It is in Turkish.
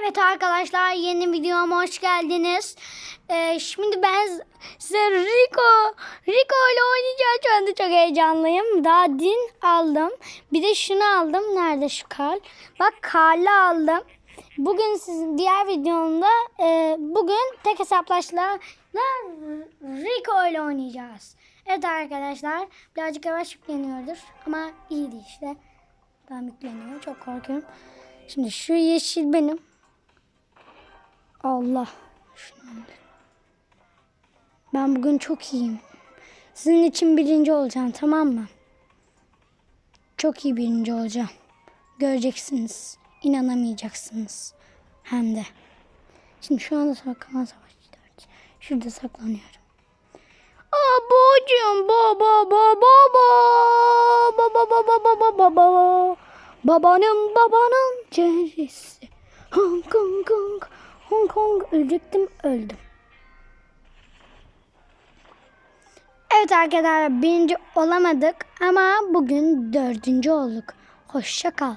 Evet arkadaşlar yeni videoma hoş geldiniz. Ee, şimdi ben size Rico, Rico ile oynayacağım. Şu anda çok heyecanlıyım. Daha dün aldım. Bir de şunu aldım. Nerede şu kar? Bak karlı aldım. Bugün sizin diğer videomda e, bugün tek hesaplaşla Rico ile oynayacağız. Evet arkadaşlar birazcık yavaş yükleniyordur ama iyiydi işte. Daha yükleniyor. Çok korkuyorum. Şimdi şu yeşil benim. Allah. Ben bugün çok iyiyim. Sizin için birinci olacağım tamam mı? Çok iyi birinci olacağım. Göreceksiniz. İnanamayacaksınız. Hem de. Şimdi şu anda saklama savaşı. Şurada saklanıyorum. Babacığım baba baba baba baba baba baba baba babanın babanın cerisi Hong Kong Kong Hong Kong ölecektim öldüm. Evet arkadaşlar birinci olamadık ama bugün dördüncü olduk. Hoşça kal.